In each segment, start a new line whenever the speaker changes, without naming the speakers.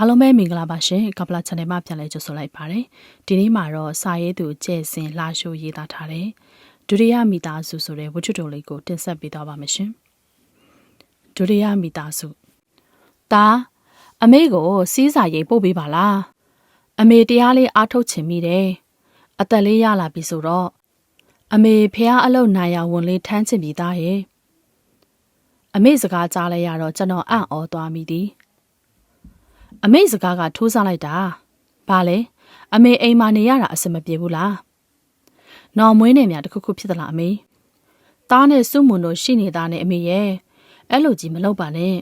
အားလုံးပဲမင်္ဂလာပါရှင်ကပလာ channel မှာပြန်လည်ကြိုဆိုလိုက်ပါတယ်ဒီနေ့မှာတော့စာရေးသူကျဲ့စင်လာရှိုးရေးသားထားတဲ့ဒုတိယမိသားစုဆိုတဲ့ဝတ္ထုတော်လေးကိုတင်ဆက်ပေးသွားပါမယ်ရှင်ဒုတိယမိသားစုဒါအမေကိုစီးစာရိတ်ပို့ပေးပါလားအမေတရားလေးအားထုတ်ချင်မိတယ်အသက်လေးရလာပြီဆိုတော့အမေဖះအလုတ်နိုင်ရဝန်လေးထမ်းချင်ပြီသားရဲ့အမေစကားကြားလိုက်ရတော့ကျွန်တော်အံ့ဩသွားမိသည် အမေစကားကထိုးစားလိုက်တာ။ဘာလဲ။အမေအိမ်မှာနေရတာအဆင်မပြေဘူးလား။နော်မွေးနေမြတခုခုဖြစ်သလားအမေ။သားနဲ့စုမွန်တို့ရှိနေတာနဲ့အမေရဲ့အဲ့လိုကြီးမလုပ်ပါနဲ့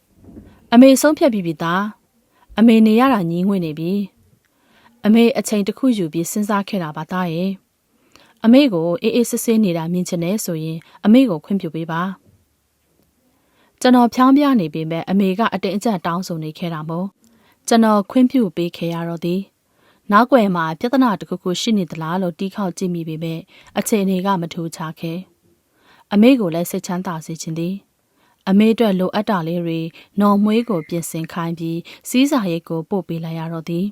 ။အမေဆုံးဖြတ်ပြီးပြီသား။အမေနေရတာညင်းငွေ့နေပြီ။အမေအချိန်တစ်ခုယူပြီးစဉ်းစားခဲ့တာပါသားရဲ့။အမေကိုအေးအေးဆေးဆေးနေတာမြင်ချင်တယ်ဆိုရင်အမေကိုခွင့်ပြုပေးပါ။ ကျွန်တော်ဖြောင်းပြနေပေမဲ့အမေကအတင်းအကျပ်တောင်းဆိုနေခဲ့တာမို့ကျွန်တော်ခွင့်ပြုပေးခဲ့ရတော့သည်နောက်ွယ်မှာပြဿနာတစ်ခုခုရှိနေသလားလို့တီးခေါက်ကြည့်မိပေမဲ့အချိန်တွေကမထူးခြားခဲ့အမေကိုလည်းစိတ်ချမ်းသာစေခြင်းသည်အမေအတွက်လိုအပ်တာလေးတွေနော်မွေးကိုပြင်ဆင်ခိုင်းပြီးစီးစာရိတ်ကိုပို့ပေးလိုက်ရတော့သည်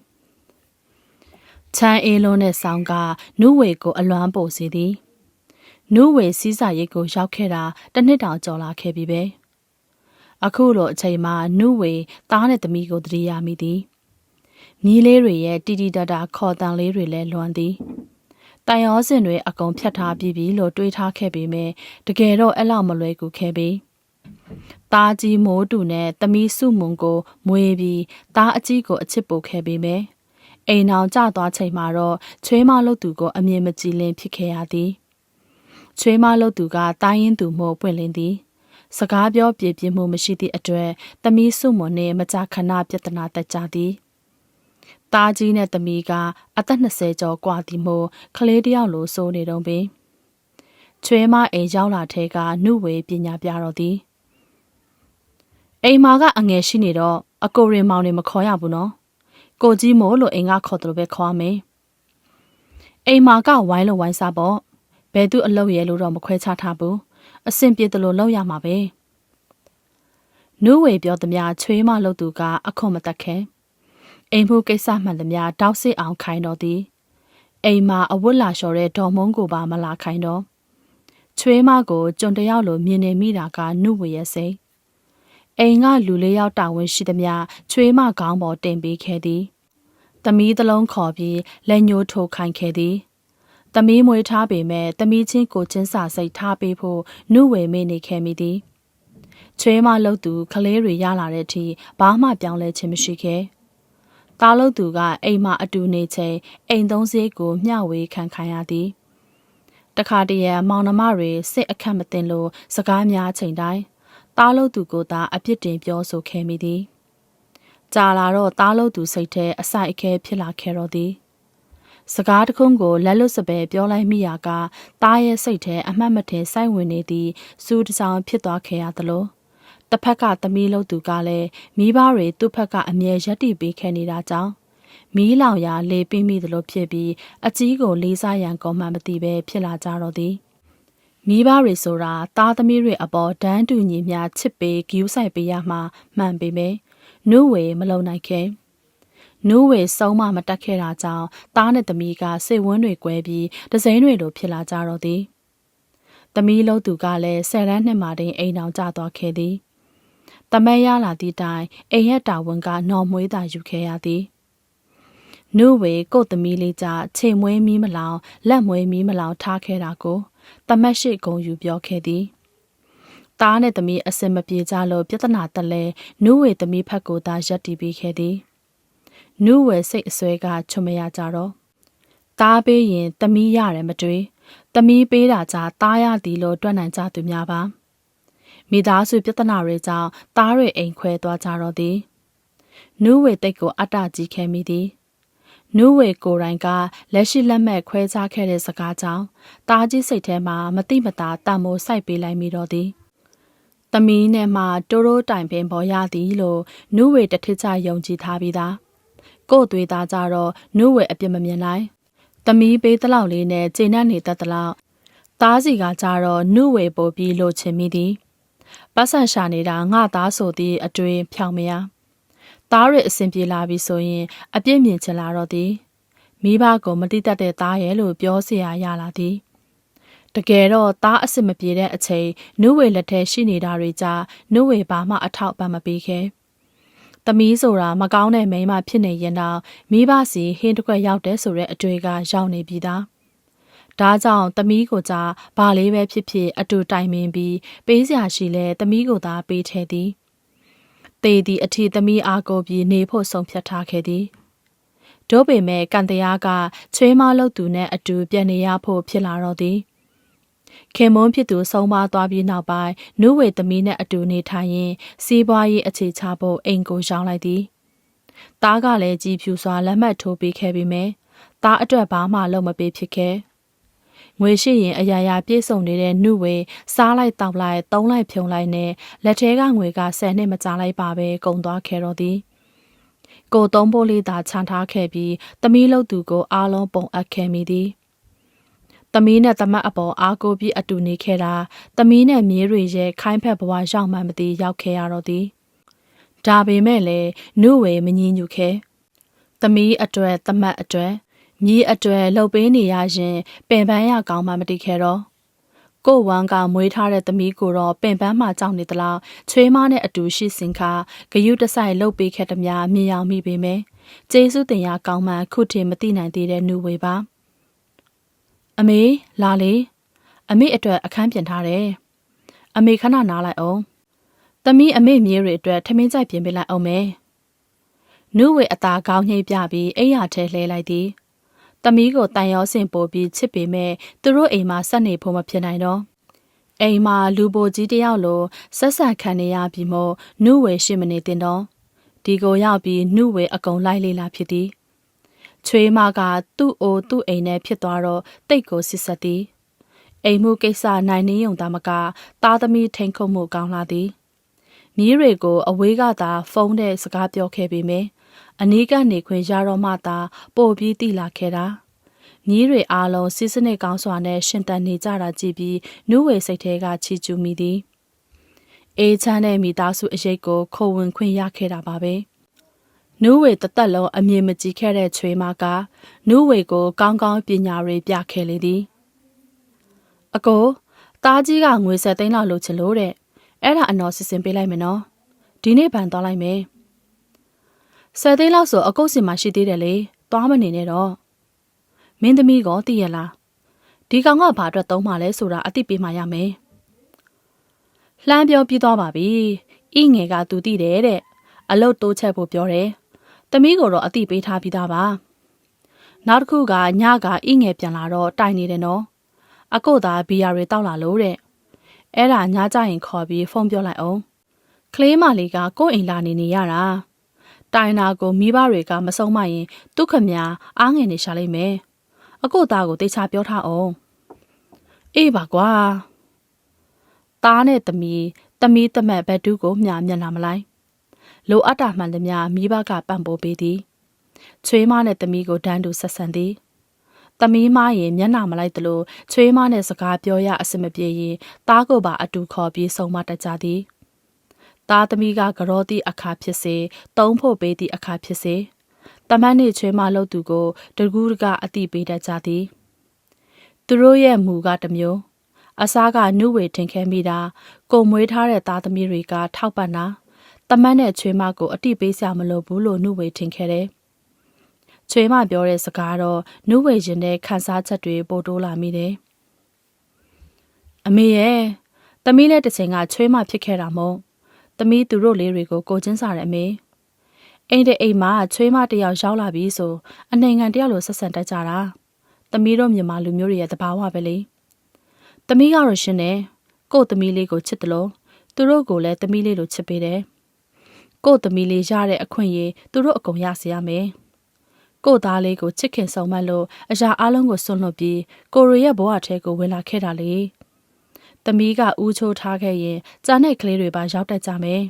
ချမ်းအေးလုံးနဲ့ဆောင်းကနုဝေကိုအလွမ်းပို့စေသည်နုဝေစီးစာရိတ်ကိုရောက်ခဲ့တာတစ်နှစ်တောင်ကျော်လာခဲ့ပြီပဲ။ အခုလိုအချိန်မှာနုဝေသားနဲ့သမီးကိုတတိယမိသည်မြီးလေးတွေရဲ့တီတီတတာခေါ်တန်လေးတွေလည်းလွန်သည်တန်ရောစင်တွေအကုန်ဖြတ်ထားပြီးပြီလို့တွေးထားခဲ့ပေမဲ့တကယ်တော့အဲ့လောက်မလွယ်ကူခဲ့ပြီသားကြီးမိုးတူနဲ့သမီးစုမုံကိုမွေးပြီးသားအကြီးကိုအချစ်ပို့ခဲ့ပေမဲ့အိမ်အောင်ကျသွားချိန်မှာတော့ချွေးမလို့သူကိုအမြင်မကြည်လင်ဖြစ်ခဲ့ရသည်ချွေးမလို့သူကတိုင်းရင်သူမို့ပွင့်လင်းသည် စကားပြောပြပြမှုမရှိသည့်အတွက်သမီးစုမွန်နှင့်မကြာခဏပြဿနာတက်ကြသည်။တားကြီးနဲ့သမီးကအသက်20ကျော်กว่าသည်မို့ကလေးတယောက်လိုစိုးနေတော့ပင်ချွေးမအိမ်ရောက်လာတဲ့ကနှုတ်ဝေပညာပြတော့သည်အိမ်မာကအငယ်ရှိနေတော့အကိုရင်မောင်နေမခေါ်ရဘူးနော်ကိုကြီးမို့လို့အိမ်ကခေါ်တယ်လို့ပဲခေါ်ရမယ်အိမ်မာကဝိုင်းလို့ဝိုင်းစားပေါ့ဘယ်သူအလုပ်ရဲလို့တော့မခွဲခြားထားဘူး အဆင်ပြေတယ်လို့လောက်ရမှာပဲနူးဝေပြောသမျှချွေးမလို့သူကအခွန်မတက်ခဲအိမ်မှုကိစ္စမှန်သမျှတောက်စစ်အောင်ခိုင်းတော်သည်အိမ်မှာအဝတ်လာလျှော်တဲ့ဒေါ်မုံကိုပါမလာခိုင်းတော့ချွေးမကိုကျွန်တယောက်လိုမြင်နေမိတာကနုဝေရဲ့စိတ်အိမ်ကလူလေးယောက်တာဝန်ရှိသမျှချွေးမကောင်းပေါ်တင်ပေးခဲ့သည်သမီးသလုံးခေါ်ပြီးလက်ညှိုးထိုးခိုင်းခဲ့သည် သမီးမွေးထားပေမဲ့သမီးချင်းကိုချင်းစာစိတ်ထားပေးဖို့နှုတ်ဝေမေ့နေခဲ့မိသည်ချွေးမလှုပ်သူကလေးတွေရလာတဲ့အထိဘာမှပြောင်းလဲခြင်းမရှိခဲ့တားလှုပ်သူကအိမ်မှာအတူနေချိန်အိမ်သုံးစည်းကိုမျှဝေခံခိုင်းရသည်တခါတရံမောင်နှမတွေစိတ်အခက်မတင်လို့စကားများချိန်တိုင်းတားလှုပ်သူကိုသာအပြစ်တင်ပြောဆိုခဲ့မိသည်ကြာလာတော့တားလှုပ်သူစိတ်ထဲအဆိုင်အခဲဖြစ်လာခဲ့တော့သည် စကားတခုံးကိုလက်လွတ်စပယ်ပြောလိုက်မိရာကတားရဲ့စိတ်ထဲအမှတ်မထင်စိုက်ဝင်နေသည့်စူးတစောင်ဖြစ်သွားခဲ့ရသလိုတစ်ဖက်ကသမီးလို့သူကလည်းမိဘတွေသူ့ဖက်ကအမြဲရက်တီပေးခဲ့နေတာကြောင့်မီးလောင်ရာလေပင်းမိသလိုဖြစ်ပြီးအကြီးကိုလေးစားရန်ကောမှမသိပဲဖြစ်လာကြတော့သည်မိဘတွေဆိုတာသားသမီးတွေအပေါ်ဒန်းတူညီများချစ်ပေးဂယူးဆိုင်ပေးရမှာမှန်ပေမယ့်နုဝေမလုံနိုင်ခဲ့။ နူးဝေဆုံးမမတက်ခဲ့တာကြောင့်သားနဲ့သမီးကစိတ်ဝန်းတွေကွဲပြီးဒစိမ့်တွေလိုဖြစ်လာကြတော့သည်သမီးလို့သူကလည်းဆယ်တန်းနှစ်မှတင်အိမ်အောင်ကျသွားခဲ့သည်တမက်ရလာသည့်တိုင်အိမ်ရဲ့တာဝန်ကနော်မွေးသာယူခဲ့ရသည်နုဝေကို့သမီးလေးကြချိန်မွေးမီးမလောင်လက်မွေးမီးမလောင်ထားခဲ့တာကိုတမက်ရှိဂုံယူပြောခဲ့သည်သားနဲ့သမီးအစင်မပြေကြလို့ပြဿနာတက်လဲနုဝေသမီးဖက်ကိုသာရက်တီးပေးခဲ့သည် နုဝယ်စိတ်အစွဲကချွမရကြတော့တားပေးရင်တမီးရတယ်မတွေးတမီးပေးတာကြတားရသည်လို့တွက်နိုင်ကြသူများပါမိသားစုပြဿနာတွေကြောင့်တားတွေအိမ်ခွဲသွားကြတော့သည်နုဝေတိတ်ကိုအတ္တကြီးခဲမိသည်နုဝေကိုယ်တိုင်ကလက်ရှိလက်မဲ့ခွဲခြားခဲ့တဲ့စကားကြောင့်တားကြီးစိတ်ထဲမှာမတိမတာတံမိုးစိုက်ပေးလိုက်မိတော့သည်။သမီးနဲ့မှတိုးတိုးတိုင်ပင်ပေါ်ရသည်လို့နုဝေတထစ်ချယုံကြည်ထားပြီးသား ကို့သွေးသားကြတော့နှုတ်ဝဲအပြစ်မမြင်နိုင်။သမီးပေးတလောက်လေးနဲ့ကျေနပ်နေတတ်တလောက်သားစီကကြတော့နှုတ်ဝဲပို့ပြီးလိုချင်မိသည်။ပတ်ဆန်ရှာနေတာငါသားဆိုသည့်အတွင်ဖြောင်မရ သားရအဆင်ပြေလာပြီဆိုရင် အပြစ်မြင်ချင်လာတော့သည်မိဘကိုမတိတတ်တဲ့သားရဲ့လို့ပြောเสียရလာသည်တကယ်တော့သားအစ်စ်မပြေတဲ့အချိန်နုဝေလက်ထဲရှိနေတာတွေကြာနုဝေဘာမှအထောက်ပံ့မပေးခဲ့။ သမီးဆိုတာမကောင်းတဲ့မိန်းမဖြစ်နေရင်တော့မိဘစီဟင်းတစ်ခွက်ရောက်တဲ့ဆိုတဲ့အတွေ့ကရောက်နေပြီသား။ဒါကြောင့်သမီးကိုကြာဘာလေးပဲဖြစ်ဖြစ်အတူတိုင်ပင်ပြီးပေးစရာရှိလဲသမီးကိုသာပေးထဲသည်။တေသည်အထီသမီးအားကိုပြီးနေဖို့ဆုံးဖြတ်ထားခဲ့သည်။တို့ပေမဲ့ကန်တရားကချွေးမလုတ်သူနဲ့အတူပြန်နေရဖို့ဖြစ်လာတော့သည်။ ခင်မွန်းဖြစ်သူဆုံးမသွားပြီးနောက်ပိုင်းနုဝေသမီးနဲ့အတူနေထိုင်ရင်စီးပွားရေးအခြေချဖို့အိမ်ကိုရောင်းလိုက်သည်။သားကလည်းကြည်ဖြူစွာလက်မှတ်ထိုးပေးခဲ့ပြီးမယ်။သားအတွက်ဘာမှလုပ်မပေးဖြစ်ခဲ့။ငွေရှိရင်အရာရာပြည့်စုံနေတဲ့နှုဝေစားလိုက်တောက်လိုက်သုံးလိုက်ဖြုံလိုက်နဲ့လက်ထဲကငွေက10နှစ်မကြာလိုက်ပါပဲကုန်သွားခဲ့တော့သည်။ကိုသုံးဖို့လေးသာခြံထားခဲ့ပြီးသမီးလုတ်သူကိုအားလုံးပုံအပ်ခဲ့မိသည်။ သမီးနဲ့သမတ်အပေါ်အားကိုပြီးအတူနေခဲ့တာသမီးနဲ့မြေးတွေရဲ့ခိုင်းဖက်ဘဝရောက်မှမသိရောက်ခဲ့ရတော့သည်ဒါပေမဲ့လည်းနုဝေမငြင်းညူခဲ့သမီးအတွေ့သမတ်အတွေ့မြေးအတွေ့လှုပ်ပေးနေရရင်ပင်ပန်းရကောင်းမှမတိခဲ့တော့ကိုဝမ်းကမွေးထားတဲ့သမီးကိုတော့ပင်ပန်းမှကြောက်နေသလားချွေးမနဲ့အတူရှိစင်ခါဂယုတဆိုင်လှုပ်ပေးခဲ့သည်များမြင်အောင်မိပေမယ်ကျေးဇူးတင်ရကောင်းမှခုထင်မသိနိုင်သေးတဲ့နုဝေပါ အမေလာလေအမေအတွက်အခန်းပြင်ထားတယ်အမေခဏနားလိုက်အောင်သမီးအမေမြေးတွေအတွက်ထမင်းကြိုက်ပြင်ပေးလိုက်အောင်မယ်နုဝေအသာကောင်းညှိပြပြီးအိယာထဲလှဲလိုက်သည်သမီးကိုတန်ရောစင်ပို့ပြီးချစ်ပေမဲ့သူတို့အိမ်မှာဆက်နေဖို့မဖြစ်နိုင်တော့အိမ်မှာလူပိုကြီးတယောက်လိုဆက်ဆက်ခံနေရပြီးမို့နုဝေရှိမနေတင်တော့ဒီကိုရောက်ပြီးနုဝေအကုံလိုက်လေးလာဖြစ်သည် ချွေးမကသူ့အိုသူ့အိမ်နဲ့ဖြစ်သွားတော့တိတ်ကိုစစ်ဆက်သည်အိမ်မှုကိစ္စနိုင်နေုံသာမကသားသမီးထိန်ခုတ်မှုကောင်းလာသည်မြီးတွေကိုအဝေးကသာဖုန်းနဲ့စကားပြောခဲ့ပေမယ့်အနီးကနေခွင်ရတော့မှသာပို့ပြီးတိလာခဲ့တာမြီးတွေအားလုံးစစ်စနစ်ကောင်းစွာနဲ့ရှင်တန်နေကြတာကြည့်ပြီးနုဝေစိတ်ထဲကချီကျူးမိသည်အေးချမ်းတဲ့မိသားစုအရေးကိုခိုဝင်ခွင့်ရခဲ့တာပါပဲ။ နူးဝေတသက်လုံးအမြင်မကြည့်ခဲ့တဲ့ချွေမကနူးဝေကို ကောင်းကောင်းပညာတွေပြခဲ့လေသည်အကိုသားကြီးကငွေဆက်သိန်းလောက်လိုချင်လို့တဲ့အဲ့ဒါအနော်စစ်စင်ပေးလိုက်မယ်နော်ဒီနေ့ဗန်သွားလိုက်မယ်ဆက်သိန်းလောက်ဆိုအကုတ်စင်မှာရှိသေးတယ်လေသွားမနေနဲ့တော့မင်းသမီးကသိရလားဒီကောင်ကဘာအတွက်သုံးမှလဲဆိုတာအသိပေးမှရမယ်လှမ်းပြောပြီးသွားပါပြီဤငယ်ကသူသိတယ်တဲ့အလုတ်တိုးချက်ဖို့ပြောတယ်။ သမီးကိုတော့အတိပေးထားပြီးသားပါ။နောက်တစ်ခုကညကအင်းငယ်ပြန်လာတော့တိုင်နေတယ်နော်။အကိုသာဘီယာတွေတောက်လာလို့တဲ့။အဲ့ဒါညကြရင်ခေါ်ပြီးဖုန်းပြောလိုက်အောင်။ကလေးမလေးကကိုယ့်အိမ်လာနေနေရတာ။တိုင်နာကိုမိဘတွေကမဆုံးမရင်ဒုက္ခများအားငယ်နေရှာလိမ့်မယ်။အကိုသားကိုတေချာပြောထားအောင်။အေးပါကွာ။သားနဲ့သမီးသမီးတမက်ဘက်တူးကိုမျှမျက်နှာမလိုက်။ လိုအပ်တာမှန်သမျှမိဘကပံ့ပိုးပေးသည်ချွေးမနဲ့သမီးကိုဒန်းတူဆက်ဆံသည်သမီးမရင်မျက်နှာမလိုက်သလိုချွေးမနဲ့စကားပြောရအစမပြေရင်သားကိုပါအတူခေါ်ပြီးဆုံးမတတ်ကြသည်သားသမီးကကြောသည့်အခါဖြစ်စေတုံးဖို့ပေးသည့်အခါဖြစ်စေတမန်နှင့်ချွေးမလို့သူကိုတကူးတကအတိပေးတတ်ကြသည်သူတို့ရဲ့မူကတစ်မျိုးအစားကနှုတ်ဝေထင်ခဲမိတာကိုမွေးထားတဲ့သားသမီးတွေကထောက်ပံ့တာ တမတ်နဲ့ချွေးမကိုအတိပေးစရာမလိုဘူးလို့နှုတ်ဝေထင်ခဲ့တယ်။ချွေးမပြောတဲ့စကားတော့နှုတ်ဝေရင်တဲ့ခန်းစားချက်တွေပိုတိုးလာမိတယ်။အမေရဲ့တမီးလည်းတစ်ချိန်ကချွေးမဖြစ်ခဲ့တာမို့တမီးသူတို့လေးတွေကိုကိုချင်းစားတယ်အမေ။အိမ်တဲ့အိမ်မှာချွေးမတယောက်ရောက်လာပြီဆိုအနှိမ်ငံတယောက်လိုဆက်ဆံတတ်ကြတာ။တမီးတို့မြန်မာလူမျိုးတွေရဲ့သဘာဝပဲလေ။တမီးကတော့ရှင်တယ်။ကို့တမီးလေးကိုချစ်တယ်လို့သူတို့ကိုလည်းတမီးလေးလိုချစ်ပေးတယ်။ ကို့သမီးလေးရတဲ့အခွင့်အရေးသူတို့အကုန်ရစေရမယ်။ကို့သားလေးကိုချစ်ခင်ဆောင်မလို့အရာအလုံးကိုစွန့်လွတ်ပြီးကိုရိုရဲ့ဘဝထဲကိုဝင်လာခဲ့တာလေ။သမီးကဦးချိုးထားခဲ့ရင်ကြာတဲ့ကလေးတွေပါရောက်တတ်ကြမယ်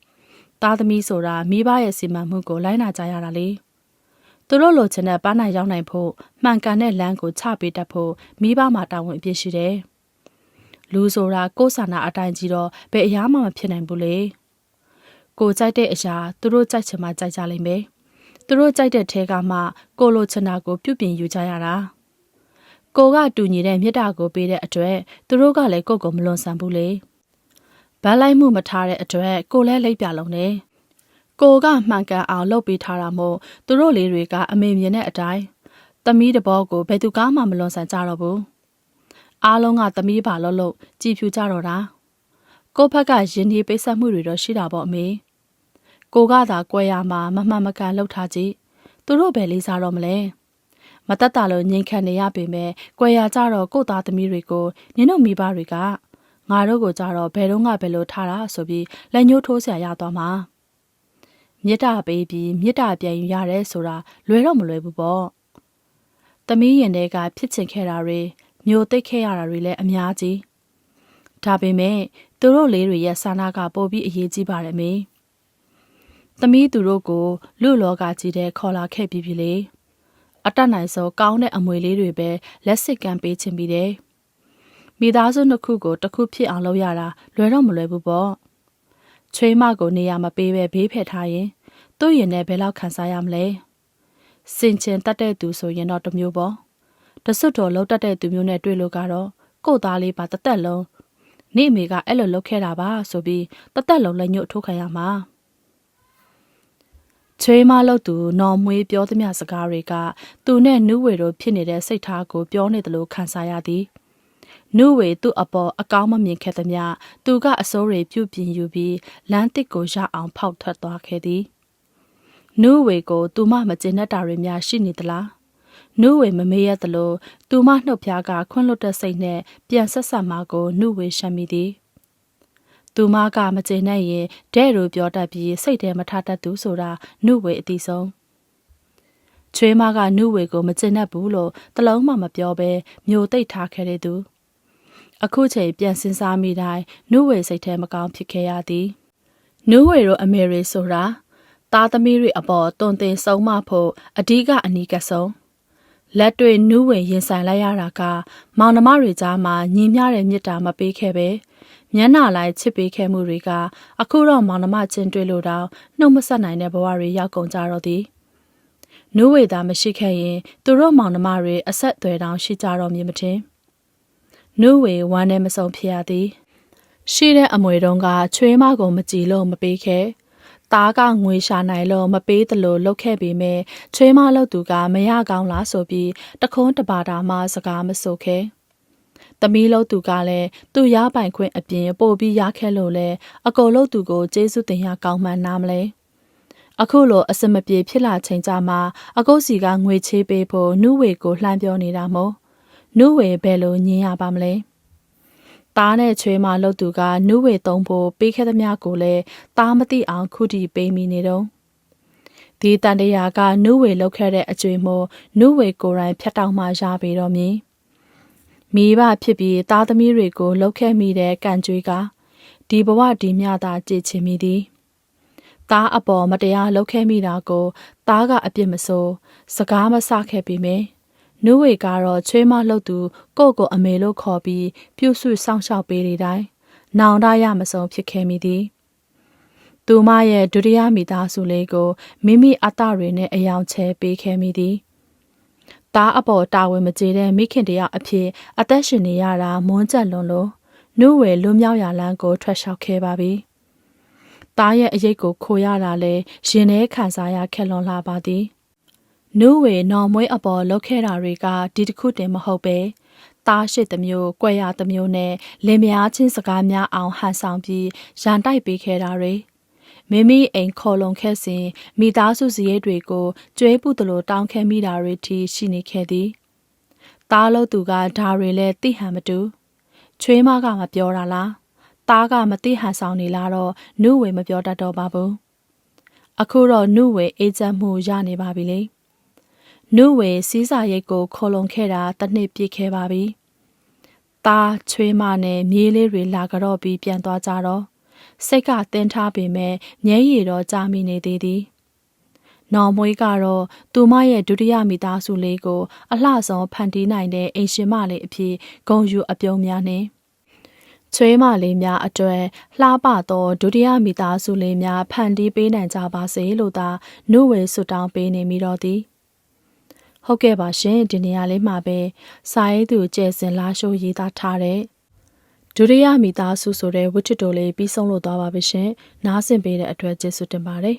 ။သားသမီးဆိုတာမိဘရဲ့စီမံမှုကိုလိုက်နာကြရတာလေ။သူတို့လိုချင်တဲ့ပန်းနိုင်ရောက်နိုင်ဖို့မှန်ကန်တဲ့လမ်းကိုချပေးတတ်ဖို့မိဘမှာတာဝန်အပြည့်ရှိတယ်။လူဆိုတာကိုယ်ဆန္ဒအတိုင်းကြီးတော့ဘယ်အရာမှမဖြစ်နိုင်ဘူးလေ။ ကိုကြိုက်တဲ့အရာသူတို့ကြိုက်ချင်မှကြိုက်ကြလိမ့်မယ်သူတို့ကြိုက်တဲ့ထဲကမှကိုလိုချင်တာကိုပြုပြင်ယူကြရတာကိုကတူညီတဲ့မြတ်တာကိုပေးတဲ့အတွက်သူတို့ကလည်းကိုယ့်ကိုမလွန်ဆန်ဘူးလေဗန်းလိုက်မှုမထားတဲ့အတွက်ကိုလည်းလိပ်ပြလုံးနေကိုကမှန်ကန်အောင်လုပ်ပေးထားတာမို့သူတို့လေးတွေကအမေမြင်တဲ့အတိုင်းသမီးတဘောကိုဘယ်သူကမှမလွန်ဆန်ကြတော့ဘူးအားလုံးကသမီးပါလို့လို့ကြည်ဖြူကြတော့တာ ကိုဖက်ကယင်းဒီပိတ်ဆက်မှုတွေတော့ရှိတာပေါ့အမေကိုကသာကွဲရမှာမမှန်မကန်လှုပ်ထားကြည့်သူတို့ပဲလေးစားတော့မလဲမတက်တာလို့ငြိမ်ခံနေရပေမဲ့ကွဲရကြတော့ကို့သားသမီးတွေကိုနင်တို့မိဘတွေကငါတို့ကိုကြတော့ဘယ်တော့မှဘယ်လိုထားတာဆိုပြီးလက်ညှိုးထိုးဆရာရသွားမှာမေတ္တာပေးပြီးမေတ္တာပြန်ယူရတယ်ဆိုတာလွယ်တော့မလွယ်ဘူးပေါ့သမီးရင်တွေကဖြစ်ချင်ခဲ့တာတွေမျိုးသိပ်ခဲ့ရတာတွေလည်းအများကြီးဒါပေမဲ့ သူတို့လေးတွေရဲ့ဆန္ဒကပိုပြီးအရေးကြီးပါတယ်မေသမီးသူတို့ကိုလူလောကကြီးတဲ့ခေါ်လာခဲ့ပြီးပြီလေအတတ်နိုင်ဆုံးကောင်းတဲ့အမွေလေးတွေပဲလက်စစ်ကမ်းပေးခြင်းပြီးတယ်မိသားစုနှစ်ခုကိုတစ်ခုဖြစ်အောင်လုပ်ရတာလွယ်တော့မလွယ်ဘူးပေါ့ချွေးမကိုနေရာမပေးပဲဘေးဖယ်ထားရင်သူ့ရင်နဲ့ဘယ်လောက်ခံစားရမလဲစင်ချင်တတ်တဲ့သူဆိုရင်တော့တမျိုးပေါ့တစွတ်တော်လုံးတတ်တဲ့သူမျိုးနဲ့တွေ့လို့ကတော့ကို့သားလေးပါတသက်လုံး နေအမေကအဲ့လိုလုပ်ခဲ့တာပါဆိုပြီးတသက်လုံးလက်ညှို့ထိုးခံရမှာချွေးမလို့သူနော်မွေးပြောသမျှစကားတွေကသူနဲ့နူးဝေတို့ဖြစ်နေတဲ့စိတ်ထားကိုပြောနေတယ်လို့ခံစားရသည်နူးဝေသူ့အပေါ်အကောင်းမမြင်ခဲ့သမျှသူကအစိုးရပြုတ်ပြင်ယူပြီးလမ်းတစ်ကိုရအောင်ဖောက်ထွက်သွားခဲ့သည်နူးဝေကိုသူမမကျင်တတ်တာတွေများရှိနေသလား နုဝေမမေးရသလိုသူမနှုတ်ဖျားကခွန့်လွတ်တဲ့စိတ်နဲ့ပြန်ဆက်ဆက်မှာကိုနုဝေရှမ်းမိသည်သူမကမကျေနပ်ရင်တဲ့လိုပြောတတ်ပြီးစိတ်ထဲမထားတတ်သူဆိုတာနုဝေအတိဆုံးချွေးမကနုဝေကိုမကျေနပ်ဘူးလို့တလုံးမှမပြောဘဲမျိုးတိတ်ထားခဲ့တဲ့သူအခုချိန်ပြန်စဉ်းစားမိတိုင်းနုဝေစိတ်ထဲမကောင်းဖြစ်ခဲ့ရသည်နုဝေတို့အမေရိဆိုတာသားသမီးတွေအပေါ်တုံတင်ဆုံးမဖို့အဓိကအနီးကဆုံး လက်တွေနူးဝင်ရင်ဆိုင်လိုက်ရတာက မောင်နှမတွေကြားမှာညီမျှတဲ့မြစ်တာမပေးခဲ့ပဲမျက်နှာလိုက်ချစ်ပေးခဲ့မှုတွေက အခုတော့မောင်နှမချင်းတွေ့လို့တော့နှုတ်မဆက်နိုင်တဲ့ဘဝတွေရောက်ကုန်ကြတော့သည်နူးဝေသာမရှိခဲ့ရင်သူတို့မောင်နှမတွေအဆက်အသွယ်တောင်ရှိကြတော့မည်မထင်နူးဝေဝမ်းနဲ့မစုံဖြစ်ရသည်ရှိတဲ့အမွေတုံးကချွေးမကိုမကြည်လို့မပေးခဲ့ သားကငွေရှာနိုင်လို့မပေးသလိုလုပ်ခဲ့ပေမဲ့ချွေးမလုပ်သူကမရကောင်းလားဆိုပြီးတခုံးတပါတာမှစကားမဆိုခဲ့။သမီးလုပ်သူကလည်းသူ့ရပိုင်ခွင့်အပြင်ပို့ပြီးရခဲ့လို့လဲအကုန်လုပ်သူကိုကျေးဇူးတင်ရကောင်းမှန်းနားမလဲ။အခုလိုအစမပြေဖြစ်လာချိန်ကြမှာအကုတ်စီကငွေချေးပေးဖို့နုဝေကိုလှမ်းပြောနေတာမို့နုဝေဘယ်လိုညင်ရပါမလဲ။ သားနဲ့ချွေးမလှုပ်သူကနုဝေသုံးဖို့ပေးခဲ့သမျှကိုလည်းသားမသိအောင်ခုတီပေးမိနေတော့ဒီတန်တရာကနုဝေလှုပ်ခဲ့တဲ့အကျွေးမို့နုဝေကိုယ်တိုင်ဖြတ်တောက်မှရပေတော့မည်မိဘဖြစ်ပြီးသားသမီးတွေကိုလှုပ်ခဲ့မိတဲ့ကံကြွေးကဒီဘဝဒီမြတာကြည်ချင်မိသည်သားအပေါ်မတရားလှုပ်ခဲ့မိတာကိုသားကအပြစ်မဆိုးစကားမဆခဲ့ပေမယ့် နုဝေကတော့ချွေးမလှုပ်သူကို့ကိုအမေလို့ခေါ်ပြီးပြုစုစောင့်ရှောက်ပေးနေတိုင်းနောင်တရမစုံဖြစ်ခဲ့မိသည်သူမရဲ့ဒုတိယမိသားစုလေးကိုမိမိအတတွေနဲ့အယောင်ချဲပေးခဲ့မိသည်တားအပေါ်တာဝန်မကျေတဲ့မိခင်တယောက်အဖြစ်အသက်ရှင်နေရတာမွန်းကျက်လွန်လို့နုဝေလွမြောက်ရလန်းကိုထွက်လျှောက်ခဲ့ပါပြီ။တားရဲ့အရေးကိုခိုရတာလဲရင်ထဲခံစားရခက်လွန်လာပါသည် နုဝေနော်မွေးအပေါ်လောက်ခဲ့တာတွေကဒီတစ်ခုတင်မဟုတ်ပဲသားရှိသမျိုး၊ကွယ်ရသမျိုးနဲ့လင်မယားချင်းစကားများအောင်ဟန်ဆောင်ပြီးရန်တိုက်ပေးခဲ့တာတွေမိမိအိမ်ခေါ်လုံခဲ့စဉ်မိသားစုစည်းတွေကိုကျွဲပုတလို့တောင်းခဲမိတာတွေထိရှိနေခဲ့သည်သားလို့သူကဒါတွေလဲသိဟန်မတူချွေးမကမပြောတာလားသားကမသိဟန်ဆောင်နေလားတော့နုဝေမပြောတတ်တော့ပါဘူးအခုတော့နုဝေအေးချမ်းမှုရနေပါပြီလေ နုဝေစီးစာရိတ်ကိုခေါ်လုံခဲ့တာတစ်နှစ်ပြည့်ခဲ့ပါပြီ။ตาချွေးမနဲ့မြေးလေးတွေလာကြတော့ပြီးပြန်သွားကြတော့စိတ်ကတင်းထားပေမဲ့မျက်ရည်တော့ကြာမိနေသေးသည်။နော်မွေးကတော့သူမရဲ့ဒုတိယမိသားစုလေးကို အလှဆုံးဖန်တီးနိုင်တဲ့အိမ်ရှင်မလေးအဖြစ်ဂုံယူအပြုံးများနဲ့ချွေးမလေးများအတွက်လှပသောဒုတိယမိသားစုလေးများဖန်တီးပေးနိုင်ကြပါစေလို့သာနှုတ်ဝေဆုတောင်းပေးနေမိတော့သည် ဟုတ်ကဲ့ပါရှင်ဒီနေရာလေးမှာပဲစာရေးသူကျဲစင်လာရှိုးရေးသားထားတဲ့ဒုတိယမိသားစုဆိုတဲ့ဝတ္ထုတိုလေးပြီးဆုံးလို့သွားပါပြီရှင်နားဆင်ပေးတဲ့အတွက်ကျေးဇူးတင်ပါတယ်